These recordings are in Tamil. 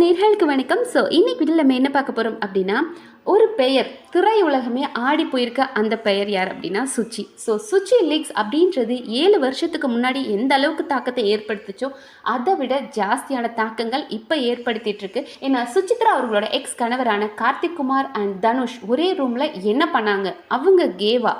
நேர்களுக்கு வணக்கம். ஸோ இன்னைக்கு வீட்டில் நம்ம என்ன பார்க்க போகிறோம் அப்படின்னா ஒரு பெயர் திரையுலகமே ஆடி போயிருக்க அந்த பெயர் யார் அப்படின்னா சுச்சி. ஸோ சுச்சி லீக்ஸ் அப்படின்றது ஏழு வருஷத்துக்கு முன்னாடி எந்த அளவுக்கு தாக்கத்தை ஏற்படுத்துச்சோ அதை விட ஜாஸ்தியான தாக்கங்கள் இப்போ ஏற்படுத்திட்டு இருக்கு. ஏன்னா சுச்சித்ரா அவர்களோட எக்ஸ் கணவரான கார்த்திக் குமார் அண்ட் தனுஷ் ஒரே ரூமில் என்ன பண்ணாங்க? அவங்க கேவா.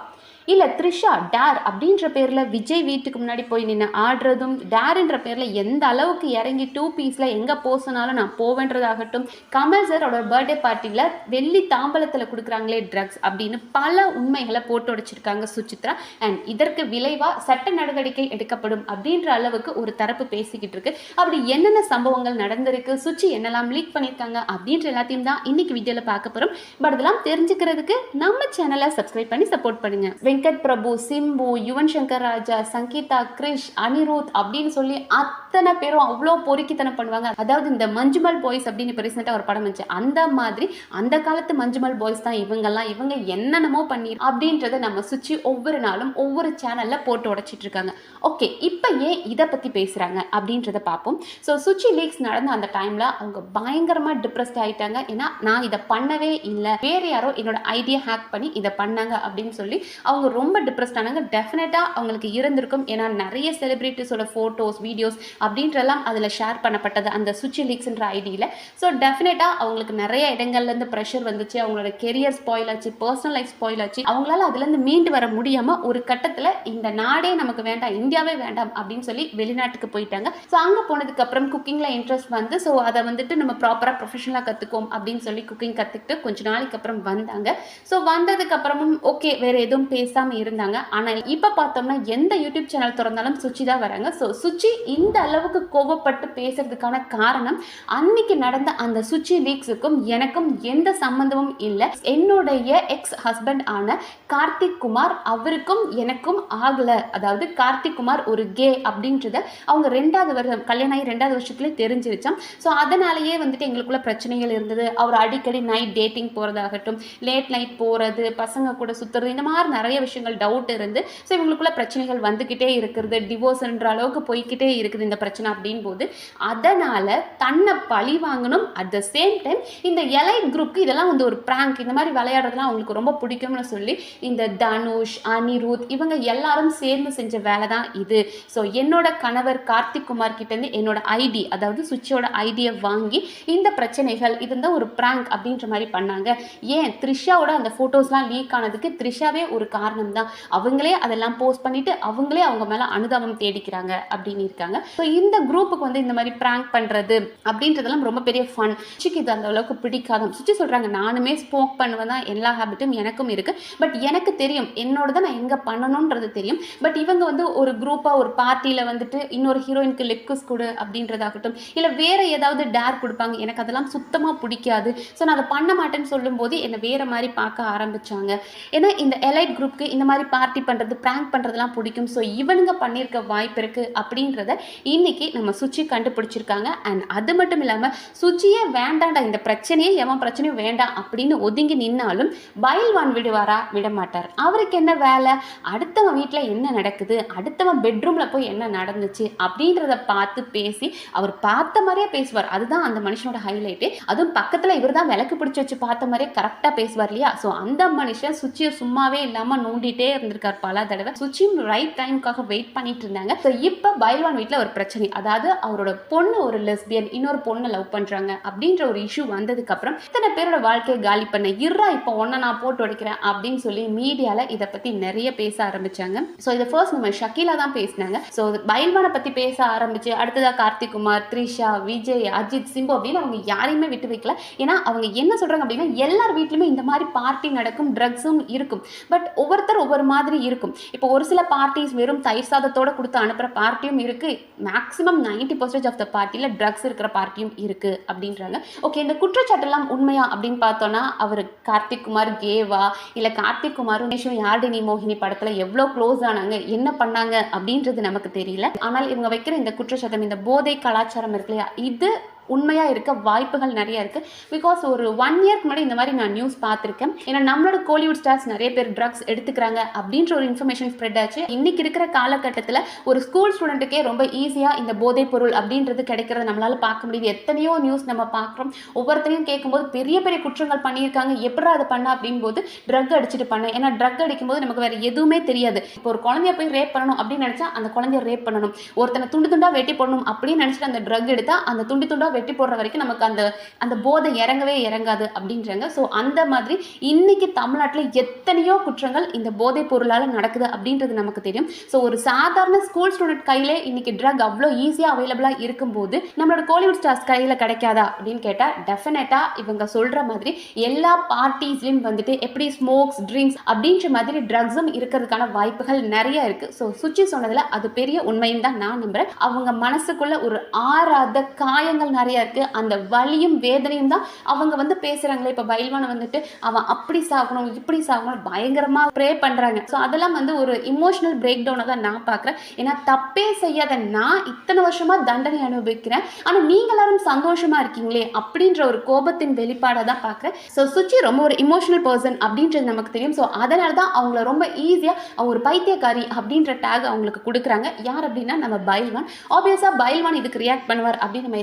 இல்லை த்ரிஷா டேர் அப்படின்ற பேரில் விஜய் வீட்டுக்கு முன்னாடி போய் நின்று ஆடுறதும் டேர்ன்ற பேரில் எந்த அளவுக்கு இறங்கி டூ பீஸில் எங்கே போசனாலும் நான் போவேன்றதாகட்டும் கமல் சாரோட பர்த்டே பார்ட்டியில் வெள்ளி தாம்பலத்தில் கொடுக்குறாங்களே ட்ரக்ஸ் அப்படின்னு பல உண்மைகளை போட்டு உடைச்சிருக்காங்க சுசித்ரா. அண்ட் இதற்கு விளைவாக சட்ட நடவடிக்கை எடுக்கப்படும் அப்படின்ற அளவுக்கு ஒரு தரப்பு பேசிக்கிட்டு இருக்கு. அப்படி என்னென்ன சம்பவங்கள் நடந்திருக்கு சுச்சி என்னெல்லாம் லீக் பண்ணியிருக்காங்க அப்படின்ற எல்லாத்தையும் தான் இன்னைக்கு வீடியோவில் பார்க்க போகிறோம் பட் அதெல்லாம் தெரிஞ்சுக்கிறதுக்கு நம்ம சேனலை சப்ஸ்கிரைப் பண்ணி சப்போர்ட் பண்ணுங்க. வெங்கட் பிரபு சிம்பு யுவன் சங்கர் ராஜா சங்கீதா கிரிஷ் அனிருத் அப்படின்னு சொல்லி அத்தனை பேரும் அவ்வளோ பொறுக்கித்தனம் பண்ணுவாங்க. அதாவது இந்த மஞ்சுமல் பாய்ஸ் அப்படின்னு இப்போ ரீசெண்டாக ஒரு படம் வந்துச்சு. அந்த மாதிரி அந்த காலத்து மஞ்சுமல் பாய்ஸ் தான் இவங்கெல்லாம். இவங்க என்னென்னமோ பண்ணி அப்படின்றத நம்ம சுற்றி ஒவ்வொரு நாளும் ஒவ்வொரு சேனலில் போட்டு உடைச்சிட்டு இருக்காங்க. ஓகே இப்போ ஏன் இதை பற்றி பேசுகிறாங்க அப்படின்றத பார்ப்போம். ஸோ சுச்சி லீக்ஸ் நடந்த அந்த டைமில் அவங்க பயங்கரமாக டிப்ரெஸ்ட் ஆகிட்டாங்க ஏன்னா நான் இதை பண்ணவே இல்லை. வேறு யாரோ என்னோட ஐடியா ஹேக் பண்ணி இதை பண்ணாங்க அப்படின்னு சொல்லி அவங்க அவங்க ரொம்ப டிப்ரெஸ்ட் ஆனாங்க. டெஃபினட்டாக அவங்களுக்கு இருந்திருக்கும். ஏன்னா நிறைய செலிபிரிட்டிஸோட ஃபோட்டோஸ் வீடியோஸ் அப்படின்றலாம் அதில் ஷேர் பண்ணப்பட்டது அந்த சுச்சி லீக்ஸ்ன்ற ஐடியில் ஸோ டெஃபினட்டாக அவங்களுக்கு நிறைய இடங்கள்லேருந்து ப்ரெஷர் வந்துச்சு. அவங்களோட கெரியர் ஸ்பாயில் ஆச்சு. பர்சனல் லைஃப் ஸ்பாயில் ஆச்சு. அவங்களால அதுலேருந்து மீண்டு வர முடியாமல் ஒரு கட்டத்தில் இந்த நாடே நமக்கு வேண்டாம் இந்தியாவே வேண்டாம் அப்படின்னு சொல்லி வெளிநாட்டுக்கு போயிட்டாங்க. ஸோ அங்கே போனதுக்கப்புறம் குக்கிங்கில் இன்ட்ரெஸ்ட் வந்து ஸோ அதை வந்துட்டு நம்ம ப்ராப்பராக ப்ரொஃபஷனலாக கற்றுக்கோம் அப்படின்னு சொல்லி குக்கிங் கற்றுக்கிட்டு கொஞ்ச நாளைக்கு அப்புறம் வந்தாங்க. ஸோ வந்ததுக்கப்புறமும் ஓகே வேறு எதுவும் பேசாமல் இருந்தாங்க. ஆனால் இப்போ பார்த்தோம்னா எந்த யூடியூப் சேனல் திறந்தாலும் சுச்சி தான் வராங்க. ஸோ சுச்சி இந்த அளவுக்கு கோவப்பட்டு பேசுறதுக்கான காரணம் அன்னைக்கு நடந்த அந்த சுச்சி லீக்ஸுக்கும் எனக்கும் எந்த சம்மந்தமும் இல்லை. என்னுடைய எக்ஸ் ஹஸ்பண்ட் ஆன கார்த்திக் குமார் அவருக்கும் எனக்கும் ஆகலை. அதாவது கார்த்திக் குமார் ஒரு கே அப்படின்றத அவங்க ரெண்டாவது வருஷம் கல்யாணம் ஆகி ரெண்டாவது வருஷத்துலேயே தெரிஞ்சிருச்சான் ஸோ அதனாலேயே வந்துட்டு எங்களுக்குள்ள பிரச்சனைகள் இருந்தது. அவர் அடிக்கடி நைட் டேட்டிங் போகிறதாகட்டும் லேட் நைட் போகிறது பசங்க கூட சுற்றுறது இந்த மாதிரி நிறைய விஷயங்கள் டவுட் இருந்து ஸோ இவங்களுக்குள்ள பிரச்சனைகள் வந்துக்கிட்டே இருக்கிறது டிவோர்ஸ்ன்ற அளவுக்கு போய்க்கிட்டே இருக்குது இந்த பிரச்சனை அப்படின் போது அதனால் தன்னை பழி வாங்கணும். அட் த சேம் டைம் இந்த எலைட் குரூப்க்கு இதெல்லாம் வந்து ஒரு ப்ராங்க் இந்த மாதிரி விளையாடுறதுலாம் அவங்களுக்கு ரொம்ப பிடிக்கும்னு சொல்லி இந்த தனுஷ் அனிருத் இவங்க எல்லாரும் சேர்ந்து செஞ்ச வேலை தான் இது. ஸோ என்னோட கணவர் கார்த்திக் குமார் கிட்டேருந்து என்னோட ஐடி அதாவது சுவிட்சோட ஐடியை வாங்கி இந்த பிரச்சனைகள் இது தான் ஒரு ப்ராங்க் அப்படின்ற மாதிரி பண்ணாங்க. ஏன்? த்ரிஷாவோட அந்த ஃபோட்டோஸ்லாம் லீக் ஆனதுக்கு த்ரிஷாவே ஒரு காரணம் தான் அவங்களே அதெல்லாம் போஸ்ட் பண்ணிட்டு அவங்களே அவங்க மேலே அனுதாபம் தேடிக்கிறாங்க அப்படின்னு இருக்காங்க. ஸோ இந்த குரூப்புக்கு வந்து இந்த மாதிரி ப்ராங்க் பண்ணுறது அப்படின்றதெல்லாம் ரொம்ப பெரிய ஃபன் சுச்சிக்கு இது அந்த அளவுக்கு பிடிக்காது. சுச்சி சொல்கிறாங்க நானுமே ஸ்மோக் பண்ணுவேன் தான் எல்லா ஹேபிட்டும் எனக்கும் இருக்குது பட் எனக்கு தெரியும் என்னோட தான் நான் எங்கே பண்ணணுன்றது தெரியும். பட் இவங்க வந்து ஒரு குரூப்பாக ஒரு பார்ட்டியில் வந்துட்டு இன்னொரு ஹீரோயினுக்கு லெக்குஸ் கொடு அப்படின்றதாகட்டும் இல்லை வேறு ஏதாவது டேர் கொடுப்பாங்க. எனக்கு அதெல்லாம் சுத்தமாக பிடிக்காது. ஸோ நான் அதை பண்ண மாட்டேன்னு சொல்லும்போது என்னை வேறு மாதிரி பார்க்க ஆரம்பித்தாங்க ஏன்னா இந்த எலைட் குரூப் குரூப்க்கு இந்த மாதிரி பார்ட்டி பண்ணுறது ப்ராங்க் பண்ணுறதுலாம் பிடிக்கும். ஸோ இவனுங்க பண்ணியிருக்க வாய்ப்பு இருக்குது அப்படின்றத இன்னைக்கு நம்ம சுச்சி கண்டுபிடிச்சிருக்காங்க. அண்ட் அது மட்டும் இல்லாமல் சுச்சியே வேண்டாண்டா இந்த பிரச்சனையே எவன் பிரச்சனையும் வேண்டாம் அப்படின்னு ஒதுங்கி நின்னாலும் பயில்வான் விடுவாரா? விட மாட்டார் அவருக்கு என்ன வேலை? அடுத்தவன் வீட்டில் என்ன நடக்குது? அடுத்தவன் பெட்ரூமில் போய் என்ன நடந்துச்சு? அப்படின்றத பார்த்து பேசி அவர் பார்த்த மாதிரியே பேசுவார். அதுதான் அந்த மனுஷனோட ஹைலைட்டு அதுவும் பக்கத்தில் இவர் தான் விளக்கு பிடிச்சி வச்சு பார்த்த மாதிரியே கரெக்டாக பேசுவார் இல்லையா? ஸோ அந்த மனுஷன் சுச்சியை சும்மாவே இல்லாமல் நோண்டிட்டே இருந்திருக்கார் பல தடவை. சுச்சியும் ரைட் டைமுக்காக வெயிட் பண்ணிட்டு இருந்தாங்க. ஸோ இப்போ பைல்வான் வீட்டில் ஒரு பிரச்சனை. அதாவது அவரோட பொண்ணு ஒரு லெஸ்பியன் இன்னொரு பொண்ணை லவ் பண்ணுறாங்க அப்படின்ற ஒரு இஷ்யூ வந்ததுக்கப்புறம் இத்தனை பேரோட வாழ்க்கையை காலி பண்ண இருறா இப்போ ஒன்றை நான் போட்டு உடைக்கிறேன் அப்படின்னு சொல்லி மீடியாவில் இதை பற்றி நிறைய பேச ஆரம்பித்தாங்க ஸோ இதை ஃபர்ஸ்ட் நம்ம ஷக்கீலா தான் பேசினாங்க. ஸோ பைல்வானை பற்றி பேச ஆரம்பிச்சு அடுத்ததாக கார்த்திக் குமார் த்ரிஷா விஜய் அஜித் சிம்பு அப்படின்னு அவங்க யாரையுமே விட்டு வைக்கல. ஏன்னா அவங்க என்ன சொல்கிறாங்க அப்படின்னா எல்லார் வீட்லையுமே இந்த மாதிரி பார்ட்டி நடக்கும் ட்ரக்ஸும் இருக்கும். பட் ஒவ்வொரு ஒவ்வொருத்தர் ஒவ்வொரு மாதிரி இருக்கும். இப்போ ஒரு சில பார்ட்டிஸ் வெறும் தயிர் சாதத்தோட கொடுத்து அனுப்புகிற பார்ட்டியும் இருக்குது maximum ninety percentage of the பார்ட்டியில் ட்ரக்ஸ் இருக்கிற பார்ட்டியும் இருக்குது அப்படின்றாங்க. ஓகே இந்த குற்றச்சாட்டெல்லாம் உண்மையா அப்படின்னு பார்த்தோன்னா அவர் கார்த்திக் குமார் கேவா இல்லை கார்த்திக் குமாரும் நேஷும் யார்டினி மோகினி படத்தில் எவ்வளோ க்ளோஸ் ஆனாங்க என்ன பண்ணாங்க அப்படின்றது நமக்கு தெரியல. ஆனால் இவங்க வைக்கிற இந்த குற்றச்சாட்டம் இந்த போதை கலாச்சாரம் இருக்கு இல்லையா இது உண்மையாக இருக்க வாய்ப்புகள் நிறைய இருக்குது பிகாஸ் ஒரு ஒன் இயர்க்கு முன்னாடி இந்த மாதிரி நான் நியூஸ் பார்த்துருக்கேன். ஏன்னா நம்மளோட கோலிவுட் ஸ்டார்ஸ் நிறைய பேர் ட்ரக்ஸ் எடுத்துக்கிறாங்க அப்படின்ற ஒரு இன்ஃபர்மேஷன் ஸ்ப்ரெட் ஆச்சு. இன்றைக்கி இருக்கிற காலகட்டத்தில் ஒரு ஸ்கூல் ஸ்டூடெண்ட்டுக்கே ரொம்ப ஈஸியாக இந்த போதைப் பொருள் அப்படின்றது கிடைக்கிறத நம்மளால் பார்க்க முடியுது. எத்தனையோ நியூஸ் நம்ம பார்க்குறோம். ஒவ்வொருத்தரையும் கேட்கும்போது பெரிய பெரிய குற்றங்கள் பண்ணியிருக்காங்க. எப்படா அதை பண்ண அப்படின்போது ட்ரக் அடிச்சுட்டு பண்ண. ஏன்னா ட்ரக் அடிக்கும்போது நமக்கு வேறு எதுவுமே தெரியாது. இப்போ ஒரு குழந்தைய போய் ரேப் பண்ணணும் அப்படின்னு நினச்சா அந்த குழந்தைய ரேப் பண்ணணும். ஒருத்தனை துண்டு துண்டாக வெட்டி போடணும் அப்படின்னு நினச்சிட்டு அந்த ட்ரக் எடுத்தால் அந்த துண்டு துண்டா வெட்டி போடுற வரைக்கும் நமக்கு அந்த அந்த போதை இறங்கவே இறங்காது அப்படின்றாங்க. ஸோ அந்த மாதிரி இன்னைக்கு தமிழ்நாட்டில் எத்தனையோ குற்றங்கள் இந்த போதைப் பொருளால் நடக்குது அப்படின்றது நமக்கு தெரியும். ஸோ ஒரு சாதாரண ஸ்கூல் ஸ்டூடெண்ட் கையிலே இன்னைக்கு ட்ரக் அவ்வளோ ஈஸியாக அவைலபிளாக இருக்கும்போது நம்மளோட கோலிவுட் ஸ்டார்ஸ் கையில் கிடைக்காதா அப்படின்னு கேட்டால் டெஃபினட்டாக இவங்க சொல்கிற மாதிரி எல்லா பார்ட்டிஸ்லையும் வந்துட்டு எப்படி ஸ்மோக்ஸ் ட்ரிங்க்ஸ் அப்படின்ற மாதிரி ட்ரக்ஸும் இருக்கிறதுக்கான வாய்ப்புகள் நிறைய இருக்குது ஸோ சுச்சி சொன்னதில் அது பெரிய உண்மையும் தான் நான் நம்புகிறேன் அவங்க மனசுக்குள்ள ஒரு ஆறாத காயங்கள் நிறைய இருக்குது அந்த வலியும் வேதனையும் தான் அவங்க வந்து பேசுகிறாங்களே இப்போ பயில்வானை வந்துட்டு அவன் அப்படி சாகணும் இப்படி சாகணும். பயங்கரமாக ப்ரே பண்ணுறாங்க ஸோ அதெல்லாம் வந்து ஒரு இமோஷனல் பிரேக் டவுனை தான் நான் பார்க்குறேன் ஏன்னா தப்பே செய்யாத நான் இத்தனை வருஷமாக தண்டனை அனுபவிக்கிறேன். ஆனால் நீங்கள் எல்லாரும் சந்தோஷமாக இருக்கீங்களே அப்படின்ற ஒரு கோபத்தின் வெளிப்பாடாக தான் பார்க்குறேன் ஸோ சுச்சி ரொம்ப ஒரு இமோஷனல் பர்சன் அப்படின்றது நமக்கு தெரியும். ஸோ அதனால தான் அவங்கள ரொம்ப ஈஸியாக ஒரு பைத்தியக்காரி அப்படின்ற டேக் அவங்களுக்கு கொடுக்குறாங்க. யார் அப்படின்னா நம்ம பைல்வான் ஆப்வியஸாக பைல்வான் இதுக்கு ரியாக்ட் பண்ணுவார் அப்படின்னு நம்ம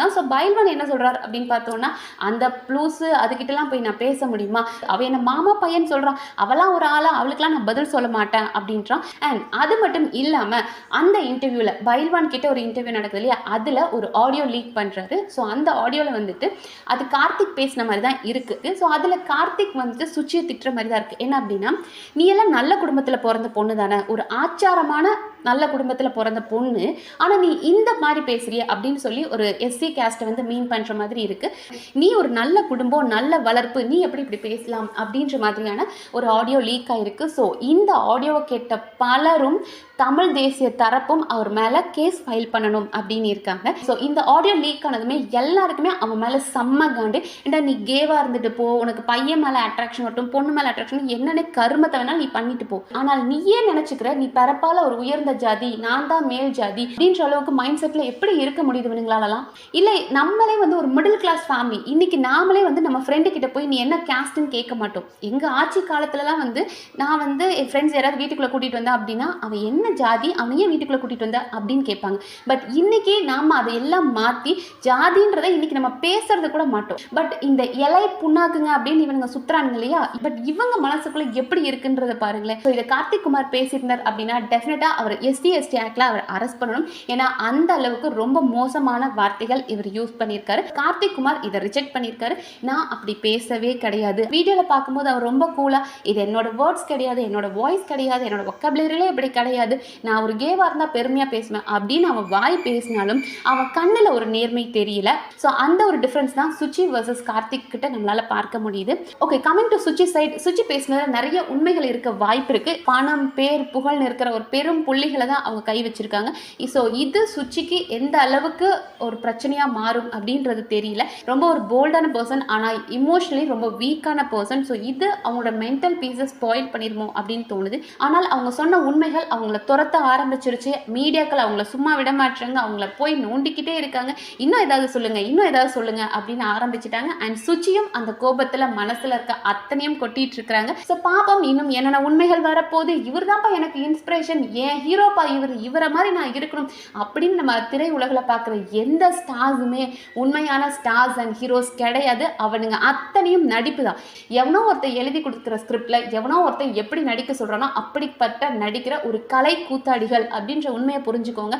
தான். ஸோ பைல்வான் என்ன சொல்கிறார் அப்படின்னு பார்த்தோன்னா அந்த ப்ளூஸு அதுக்கிட்டலாம் போய் நான் பேச முடியுமா? அவ என்ன மாமா பையன் சொல்கிறான் அவளாம் ஒரு ஆளாக அவளுக்குலாம் நான் பதில் சொல்ல மாட்டேன் அப்படின்றான். அண்ட் அது மட்டும் இல்லாமல் அந்த இன்டர்வியூவில் பைல்வான் கிட்ட ஒரு இன்டர்வியூ நடக்குது இல்லையா? அதில் ஒரு ஆடியோ லீக் பண்ணுறாரு ஸோ அந்த ஆடியோவில் வந்துட்டு அது கார்த்திக் பேசின மாதிரி தான் இருக்குது. ஸோ அதில் கார்த்திக் வந்துட்டு சுச்சியை திட்டுற மாதிரி தான் இருக்குது என்ன அப்படின்னா நீ எல்லாம் நல்ல குடும்பத்தில் பிறந்த பொண்ணு தானே ஒரு ஆச்சாரமான நல்ல குடும்பத்தில் பிறந்த பொண்ணு. ஆனால் நீ இந்த மாதிரி பேசுறிய அப்படின்னு சொல்லி ஒரு எஸ்சி கேஸ்ட்டை வந்து மீன் பண்ணுற மாதிரி இருக்குது நீ ஒரு நல்ல குடும்பம் நல்ல வளர்ப்பு நீ எப்படி இப்படி பேசலாம் அப்படின்ற மாதிரியான ஒரு ஆடியோ லீக் ஆகிருக்கு ஸோ இந்த ஆடியோவை கேட்ட பலரும் தமிழ் தேசிய தரப்பும் அவர் மேலே கேஸ் ஃபைல் பண்ணணும் அப்படின்னு இருக்காங்க. ஸோ இந்த ஆடியோ லீக் ஆனதுமே எல்லாருக்குமே அவன் மேலே செம்ம காண்டு. ஏன்டா நீ கேவாக இருந்துட்டு போ. உனக்கு பையன் மேலே அட்ராக்ஷன் மட்டும் பொண்ணு மேலே அட்ராக்ஷன் என்னென்ன கருமத்தை வேணாலும் நீ பண்ணிட்டு போ. ஆனால் நீயே நினச்சிக்கிற நீ பிறப்பால் ஒரு உயர்ந்த ஜாதி நான் தான் மேல் ஜாதி அப்படின்ற அளவுக்கு மைண்ட் செட்டில் எப்படி இருக்க முடியுது இவனுங்களாலலாம்? இல்லை நம்மளே வந்து ஒரு மிடில் கிளாஸ் ஃபேமிலி இன்னைக்கு நாமளே வந்து நம்ம ஃப்ரெண்டு கிட்ட போய் நீ என்ன கேஸ்ட்னு கேட்க மாட்டோம். எங்கள் ஆட்சி காலத்துலலாம் வந்து நான் வந்து என் ஃப்ரெண்ட்ஸ் யாராவது வீட்டுக்குள்ளே கூட்டிகிட்டு வந்தேன் அப்படின்னா அவன் என்ன ஜாதி அவன் ஏன் வீட்டுக்குள்ளே கூட்டிகிட்டு வந்த அப்படின்னு கேட்பாங்க. பட் இன்னைக்கு நாம் அதை எல்லாம் மாற்றி ஜாதின்றதை இன்னைக்கு நம்ம பேசுறது கூட மாட்டோம். பட் இந்த இலை புண்ணாக்குங்க அப்படின்னு இவனுங்க சுற்றுறாங்க இல்லையா? பட் இவங்க மனசுக்குள்ளே எப்படி இருக்குன்றத பாருங்களேன். ஸோ இதை கார்த்திக் குமார் பேசியிருந்தார் அப்படின்னா டெஃபினட்டாக அவர் எஸ்டி எஸ்டி ஆக்டில் அவர் அரெஸ்ட் பண்ணணும். ஏன்னா அந்த அளவுக்கு ரொம்ப மோசமான வார்த்தைகள் இவர் யூஸ் பண்ணியிருக்காரு. கார்த்திக் குமார் இதை ரிஜெக்ட் பண்ணியிருக்காரு. நான் அப்படி பேசவே கிடையாது. வீடியோவில் பார்க்கும்போது அவர் ரொம்ப கூலாக இது என்னோட வேர்ட்ஸ் கிடையாது என்னோட வாய்ஸ் கிடையாது என்னோட ஒக்கபிலரிலே இப்படி கிடையாது. நான் ஒரு கேவாக இருந்தால் பெருமையாக பேசுவேன் அப்படின்னு அவன் வாய் பேசினாலும் அவன் கண்ணில் ஒரு நேர்மை தெரியல. ஸோ அந்த ஒரு டிஃப்ரென்ஸ் தான் சுச்சி வர்சஸ் கார்த்திக் கிட்ட நம்மளால் பார்க்க முடியுது. Okay coming to Suchi side Suchi பேசினதில் நிறைய உண்மைகள் இருக்க வாய்ப்பு இருக்குது பணம் பேர் புகழ்னு இருக்கிற ஒரு பெரும் புள்ளிகள் தான் அவங்க கை வச்சுருக்காங்க. ஸோ இது சுச்சிக்கு எந்த அளவுக்கு ஒரு பிரச்சனையா மாறும் அப்படின்றது தெரியல. ரொம்ப ஒரு போல்டான பர்சன் ஆனால் இமோஷனலி ரொம்ப வீக்கான பர்சன் ஸோ இது அவங்களோட மென்டல் பீஸை ஸ்பாயில் பண்ணிடுமோ அப்படின்னு தோணுது. ஆனால் அவங்க சொன்ன உண்மைகள் அவங்கள துரத்த ஆரம்பிச்சிருச்சு. மீடியாக்கள் அவங்கள சும்மா விட மாட்டுறாங்க அவங்கள போய் நோண்டிக்கிட்டே இருக்காங்க. இன்னும் ஏதாவது சொல்லுங்க இன்னும் ஏதாவது சொல்லுங்க அப்படின்னு ஆரம்பிச்சிட்டாங்க. அண்ட் சுச்சியும் அந்த கோபத்துல மனசுல இருக்க அத்தனையும் கொட்டிட்டு இருக்கிறாங்க. ஸோ பாப்பம் இன்னும் என்னென்ன உண்மைகள் வரப்போகுது? இவர் தான்ப்பா எனக்கு இன்ஸ்பிரேஷன் ஏன் ஹீரோப்பா இவர் இவரை மாதிரி நான் இருக்கணும் அப்படின்னு நம்ம திரை உலகில் பார்க்குற எந்த ஸ்டார்ஸுமே உண்மையான ஸ்டார்ஸ் அண்ட் ஹீரோஸ் கிடையாது. அவனுங்க அத்தனையும் நடிப்பு தான் எவனோ ஒருத்தன் எழுதி கொடுக்குற ஸ்கிரிப்ட்ல எவனோ ஒருத்தன் எப்படி நடிக்க சொல்கிறானோ அப்படிப்பட்ட நடிக்கிற ஒரு கலை கூத்தாடிகள் அப்படின்ற உண்மையை புரிஞ்சுக்கோங்க.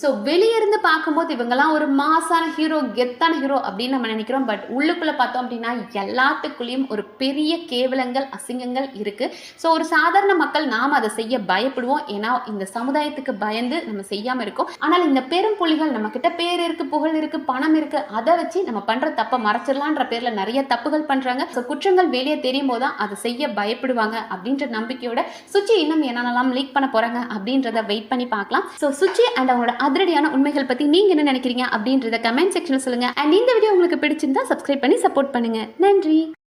ஸோ வெளியிருந்து பார்க்கும்போது இவங்கெல்லாம் ஒரு மாசான ஹீரோ கெத்தான ஹீரோ அப்படின்னு நம்ம நினைக்கிறோம். பட் உள்ளுக்குள்ளே பார்த்தோம் அப்படின்னா எல்லாத்துக்குள்ளேயும் ஒரு பெரிய கேவலங்கள் அசிங்கங்கள் இருக்குது ஸோ ஒரு சாதாரண மக்கள் நாம் அதை செய்ய பயப்படுவோம். ஏன்னா இந்த சமுதாயத்துக்கு பயந்து நம்ம செய்யாமல் இருக்கோம். ஆனால் இந்த பெரும் புலிகள் நம்மக்கிட்ட பேர் இருக்குது புகழ் இருக்குது பணம் இருக்குது அதை வச்சு நம்ம பண்ணுற தப்பை மறைச்சிடலான்ற பேரில் நிறைய தப்புகள் பண்ணுறாங்க ஸோ குற்றங்கள் வெளியே தெரியும் போது தான் அதை செய்ய பயப்படுவாங்க அப்படின்ற நம்பிக்கையோட சுச்சி இன்னும் என்னென்னலாம் லீக் பண்ண போகிறாங்க அப்படின்றத வெயிட் பண்ணி பார்க்கலாம். ஸோ சுச்சி அண்ட் அவங்களோட அதிரடியான உண்மைகள் பற்றி நீங்கள் என்ன நினைக்கிறீங்க அப்படின்றத கமெண்ட் செக்ஷனில் சொல்லுங்கள் அண்ட் இந்த வீடியோ உங்களுக்கு பிடிச்சிருந்தா சப்ஸ்கிரைப் பண்ணி சப்போர்ட் பண்ணுங்கள் நன்றி.